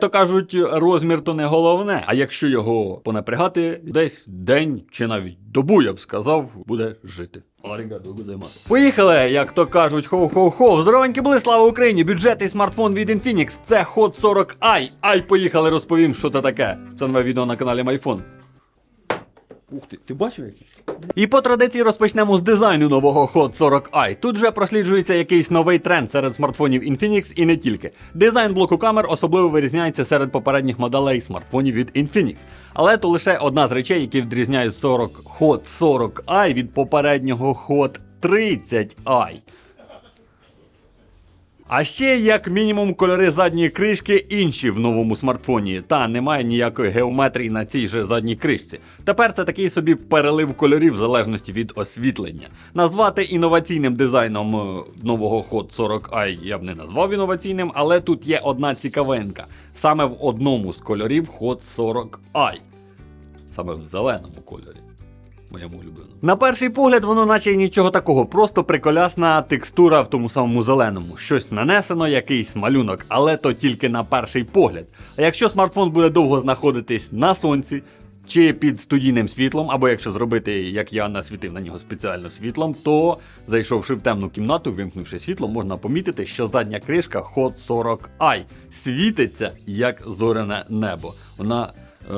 То кажуть, розмір то не головне, а якщо його понапрягати, десь день чи навіть добу, я б сказав, буде жити. Арігаду, займатися. Поїхали, як то кажуть, хоу-хоу-хоу. Здоровенькі були, слава Україні! Бюджетний смартфон від Infinix. Це Hot 40i. Ай, поїхали, розповім, що це таке. Це нове відео на каналі MyPhone. Ух ти, ти бачив який? І по традиції розпочнемо з дизайну нового Hot 40i. Тут вже просліджується якийсь новий тренд серед смартфонів Infinix і не тільки. Дизайн блоку камер особливо вирізняється серед попередніх моделей смартфонів від Infinix. Але то лише одна з речей, які відрізняють 40 Hot 40i від попереднього Hot 30i. А ще, як мінімум, кольори задньої кришки інші в новому смартфоні, та немає ніякої геометрії на цій же задній кришці. Тепер це такий собі перелив кольорів в залежності від освітлення. Назвати інноваційним дизайном е, нового Hot 40i я б не назвав інноваційним, але тут є одна цікавинка. Саме в одному з кольорів Hot 40i. Саме в зеленому кольорі моєму улюбленому. На перший погляд, воно наче нічого такого, просто приколясна текстура в тому самому зеленому. Щось нанесено, якийсь малюнок, але то тільки на перший погляд. А якщо смартфон буде довго знаходитись на сонці. Чи під студійним світлом, або якщо зробити, як я насвітив на нього спеціально світлом, то зайшовши в темну кімнату, вимкнувши світло, можна помітити, що задня кришка Hot 40i світиться як зоряне небо. Вона е,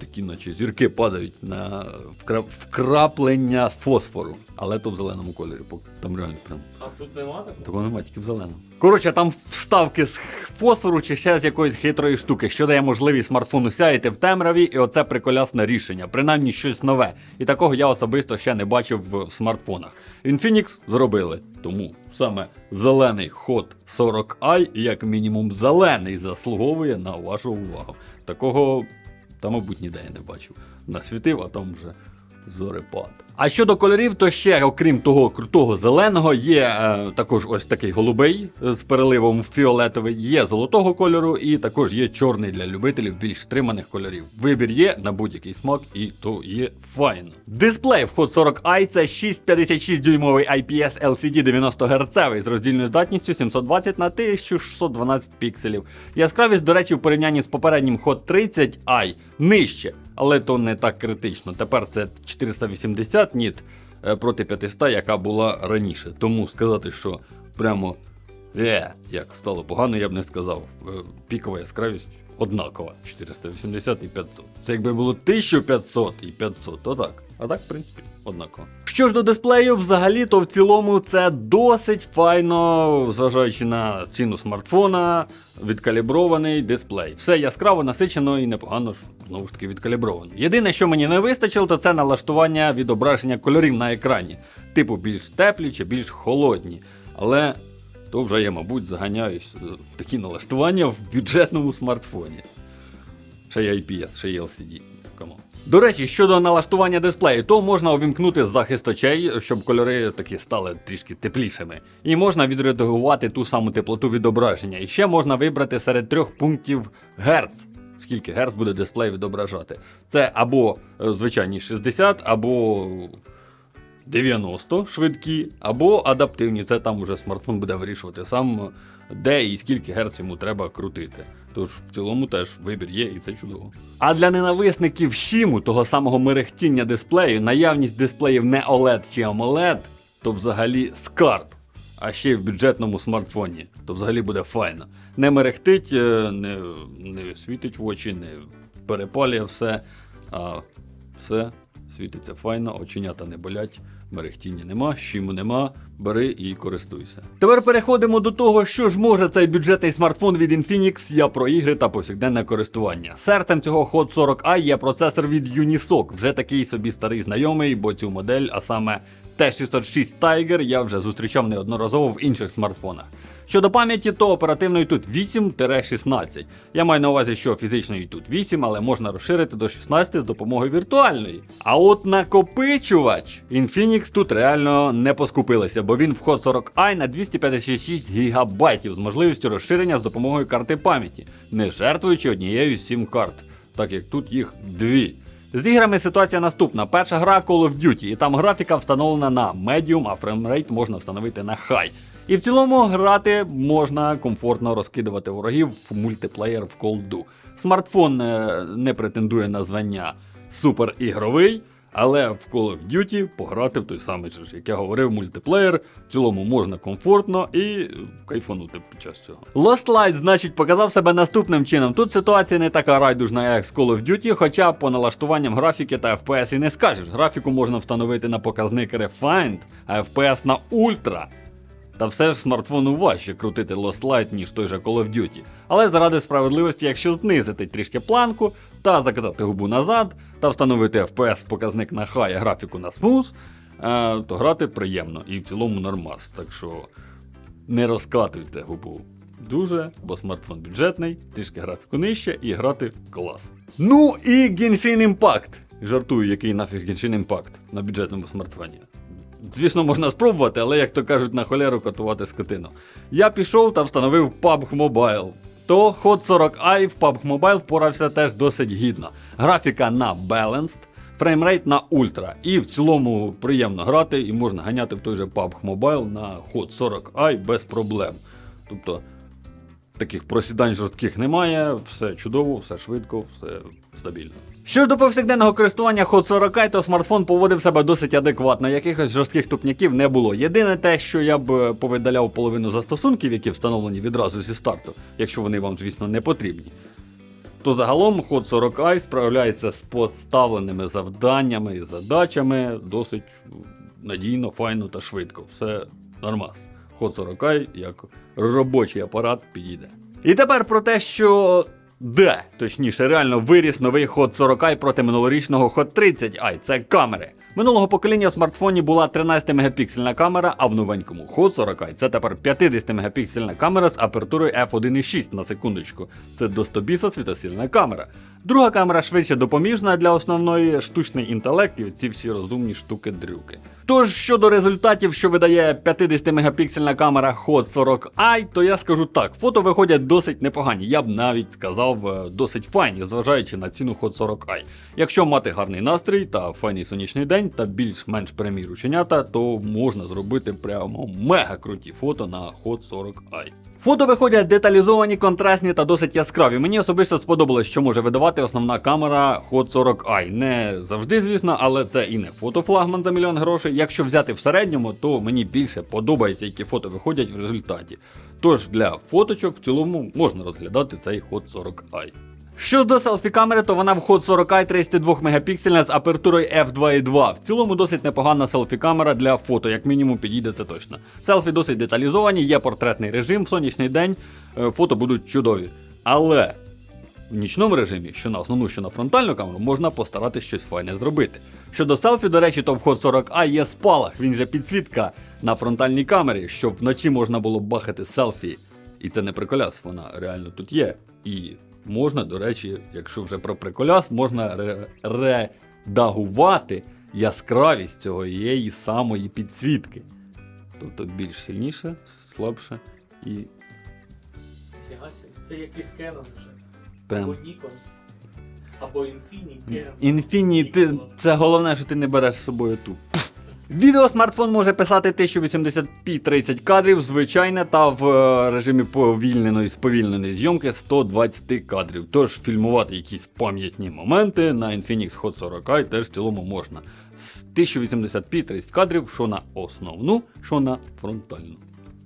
такі, наче зірки падають на вкра... вкраплення фосфору, але то в зеленому кольорі. Там реально прям. А тут нема такого? Такого немає, тільки в зеленому. Коротше, там вставки з фосфору чи ще з якоїсь хитрої штуки, що дає можливість смартфону сяяти в темряві, і оце приколясне рішення. Принаймні щось нове. І такого я особисто ще не бачив в смартфонах. Infinix зробили. Тому саме зелений Hot 40i, як мінімум зелений, заслуговує на вашу увагу. Такого та, мабуть, ніде я не бачив. Насвітив, а там вже зорепад. А щодо кольорів, то ще, окрім того крутого зеленого, є е, також ось такий голубий з переливом фіолетовий, є золотого кольору, і також є чорний для любителів більш стриманих кольорів. Вибір є на будь-який смак, і то є файно. Дисплей в Hot 40i це 656 дюймовий IPS LCD 90 Гц з роздільною здатністю 720 на 1612 пікселів. Яскравість, до речі, в порівнянні з попереднім Hot 30i нижче, але то не так критично. Тепер це 480 ніт е, проти 500, яка була раніше. Тому сказати, що прямо е, як стало погано, я б не сказав. Е, Пікова яскравість однакова 480 і 500. Це якби було 1500 і 500, то так. А так, в принципі, однаково. Що ж до дисплею, взагалі, то в цілому це досить файно, зважаючи на ціну смартфона, відкалібрований дисплей. Все яскраво, насичено і непогано ж знову ж таки відкалібровано. Єдине, що мені не вистачило, то це налаштування відображення кольорів на екрані, типу більш теплі чи більш холодні. Але то вже я, мабуть, заганяюсь е, такі налаштування в бюджетному смартфоні. Ще є IPS, ще є LCD. Камон. До речі, щодо налаштування дисплею, то можна увімкнути захист очей, щоб кольори такі стали трішки теплішими. І можна відредагувати ту саму теплоту відображення. І ще можна вибрати серед трьох пунктів Герц. Скільки Герц буде дисплей відображати. Це або е, звичайні 60, або 90 швидкі, або адаптивні. Це там уже смартфон буде вирішувати сам, де і скільки герц йому треба крутити. Тож в цілому теж вибір є, і це чудово. А для ненависників щіму, того самого мерехтіння дисплею, наявність дисплеїв не OLED чи AMOLED, то взагалі скарб. А ще й в бюджетному смартфоні, то взагалі буде файно. Не мерехтить, е, не, не світить в очі, не перепалює все, а все світиться файно, оченята не болять, мерехтіння нема, щиму нема, бери і користуйся. Тепер переходимо до того, що ж може цей бюджетний смартфон від Infinix, я про ігри та повсякденне користування. Серцем цього Hot 40i є процесор від Unisoc, вже такий собі старий знайомий, бо цю модель, а саме T606 Tiger, я вже зустрічав неодноразово в інших смартфонах. Щодо пам'яті, то оперативної тут 8-16. Я маю на увазі, що фізичної тут 8, але можна розширити до 16 з допомогою віртуальної. А от накопичувач Infinix тут реально не поскупилися, бо він в Hot 40i на 256 ГБ з можливістю розширення з допомогою карти пам'яті, не жертвуючи однією з 7 карт, так як тут їх дві. З іграми ситуація наступна. Перша гра Call of Duty, і там графіка встановлена на Medium, а фреймрейт можна встановити на High. І в цілому грати можна комфортно розкидувати ворогів в мультиплеєр в колду. Смартфон е, не претендує на звання суперігровий, але в Call of Duty пограти в той самий як я говорив, мультиплеєр. В цілому можна комфортно і кайфанути під час цього. Lost Light, значить, показав себе наступним чином. Тут ситуація не така райдужна, як з Call of Duty, хоча по налаштуванням графіки та FPS і не скажеш. Графіку можна встановити на показник Refined, а FPS на Ultra. Та все ж смартфону важче крутити Lost Light, ніж той же Call of Duty. Але заради справедливості, якщо знизити трішки планку та закатати губу назад, та встановити FPS показник на а графіку на Smooth, е, то грати приємно і в цілому нормас. Так що не розкатуйте губу дуже, бо смартфон бюджетний, трішки графіку нижче і грати клас. Ну і Genshin Impact. Жартую, який нафіг Genshin Impact на бюджетному смартфоні. Звісно, можна спробувати, але як то кажуть, на холеру катувати скотину. Я пішов та встановив PUBG Mobile. То Hot 40i в PUBG Mobile впорався теж досить гідно. Графіка на Balanced, фреймрейт на Ultra. І в цілому приємно грати і можна ганяти в той же PUBG Mobile на Hot 40i без проблем. Тобто таких просідань жорстких немає, все чудово, все швидко, все стабільно. Що ж до повсякденного користування Hot 40 то смартфон поводив себе досить адекватно, якихось жорстких тупняків не було. Єдине те, що я б е, повидаляв половину застосунків, які встановлені відразу зі старту, якщо вони вам, звісно, не потрібні. То загалом Hot 40i справляється з поставленими завданнями і задачами досить надійно, файно та швидко. Все нормас. Hot 40i як робочий апарат підійде. І тепер про те, що де, точніше, реально виріс новий Hot 40i проти минулорічного Hot 30i. Це камери. Минулого покоління в смартфоні була 13 мегапіксельна камера, а в новенькому Hot 40i це тепер 50 мегапіксельна камера з апертурою f1.6 на секундочку. Це до 100 біса камера. Друга камера швидше допоміжна для основної штучний інтелект і ці всі розумні штуки-дрюки. Тож щодо результатів, що видає 50 мегапіксельна камера Hot 40i, то я скажу так, фото виходять досить непогані, я б навіть сказав е, досить файні, зважаючи на ціну Hot 40i. Якщо мати гарний настрій та файний сонячний день та більш-менш прямі рученята, то можна зробити прямо мега круті фото на Hot 40i. Фото виходять деталізовані, контрастні та досить яскраві. Мені особисто сподобалось, що може видавати основна камера Hot 40i. Не завжди, звісно, але це і не фотофлагман за мільйон грошей. Якщо взяти в середньому, то мені більше подобається, які фото виходять в результаті. Тож для фоточок в цілому можна розглядати цей Hot 40i. Що до селфі камери, то вона в Hot 40i 32 мегапіксельна з апертурою f2.2. В цілому досить непогана селфі камера для фото, як мінімум підійде це точно. Селфі досить деталізовані, є портретний режим, сонячний день, е, фото будуть чудові. Але в нічному режимі, що на основну, що на фронтальну камеру, можна постаратись щось файне зробити. Щодо селфі, до речі, то в Hot 40i є спалах, він же підсвітка на фронтальній камері, щоб вночі можна було бахати селфі. І це не приколяс, вона реально тут є. І можна, до речі, якщо вже про приколяс, можна редагувати яскравість цього її самої підсвітки. Тобто більш сильніше, слабше і Це якийсь Canon вже. Або Nikon. Або Infinity. Інфіні, це головне, що ти не береш з собою ту. Відео смартфон може писати 1080p 30 кадрів, звичайне, та в е, режимі повільненої сповільненої зйомки 120 кадрів. Тож фільмувати якісь пам'ятні моменти на Infinix Hot 40i теж в цілому можна. З 1080p 30 кадрів, що на основну, що на фронтальну.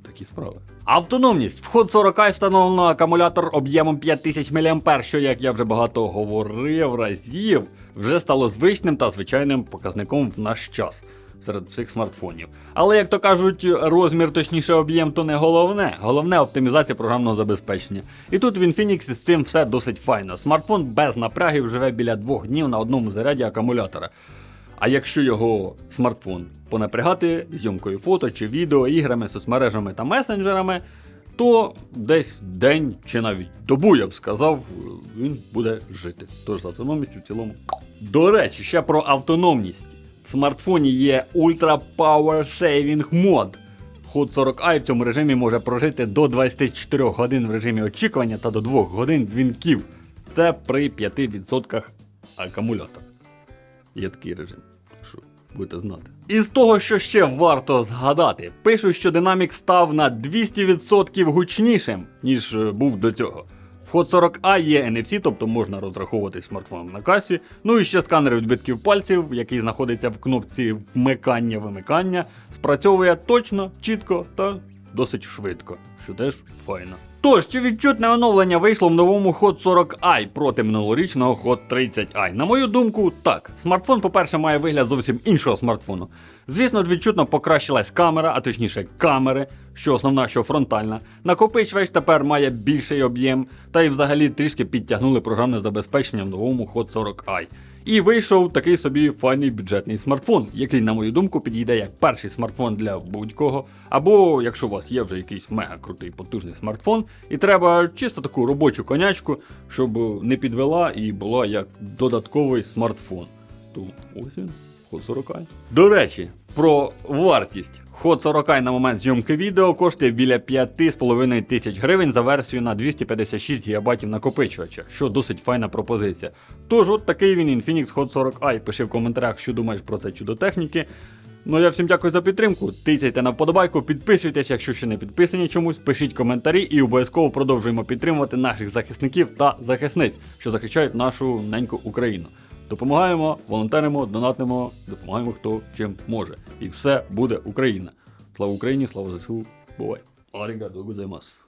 Такі справи. Автономність. В Hot 40 встановлено акумулятор об'ємом 5000 мА, що, як я вже багато говорив разів, вже стало звичним та звичайним показником в наш час серед всіх смартфонів. Але, як то кажуть, розмір, точніше об'єм, то не головне. Головне оптимізація програмного забезпечення. І тут в Infinix з цим все досить файно. Смартфон без напрягів живе біля двох днів на одному заряді акумулятора. А якщо його смартфон понапрягати зйомкою фото чи відео, іграми, соцмережами та месенджерами, то десь день чи навіть добу, я б сказав, він буде жити. Тож з автономністю в цілому. До речі, ще про автономність. В смартфоні є Ultra Power Saving мод. Hot 40i в цьому режимі може прожити до 24 годин в режимі очікування та до 2 годин дзвінків. Це при 5% акумулятора. Є такий режим. Що будете знати. Із того, що ще варто згадати, пишуть, що динамік став на 200% гучнішим, ніж е, був до цього. В Hot 40A є NFC, тобто можна розраховувати смартфоном на касі. Ну і ще сканер відбитків пальців, який знаходиться в кнопці вмикання-вимикання, спрацьовує точно, чітко та досить швидко, що теж файно. Тож, чи відчутне оновлення вийшло в новому Hot 40i проти минулорічного Hot 30i? На мою думку, так. Смартфон, по-перше, має вигляд зовсім іншого смартфону. Звісно відчутно покращилась камера, а точніше камери, що основна, що фронтальна. Накопичувач тепер має більший об'єм, та й взагалі трішки підтягнули програмне забезпечення в новому Hot 40i. І вийшов такий собі файний бюджетний смартфон, який, на мою думку, підійде як перший смартфон для будь-кого. Або якщо у вас є вже якийсь мега крутий потужний смартфон, і треба чисто таку робочу конячку, щоб не підвела і була як додатковий смартфон. То ось він, Hot 40 До речі, про вартість. Hot 40 на момент зйомки відео коштує біля 5,5 тисяч гривень за версію на 256 ГБ накопичувача, що досить файна пропозиція. Тож, от такий він Infinix Hot 40i. Пиши в коментарях, що думаєш про це чудо техніки. Ну я всім дякую за підтримку. Тицяйте на вподобайку, підписуйтесь, якщо ще не підписані чомусь, пишіть коментарі і обов'язково продовжуємо підтримувати наших захисників та захисниць, що захищають нашу неньку Україну. Допомагаємо, волонтеримо, донатимо, допомагаємо хто чим може. І все буде Україна. Слава Україні, слава ЗСУ, бувай. Арігадо гозаймас.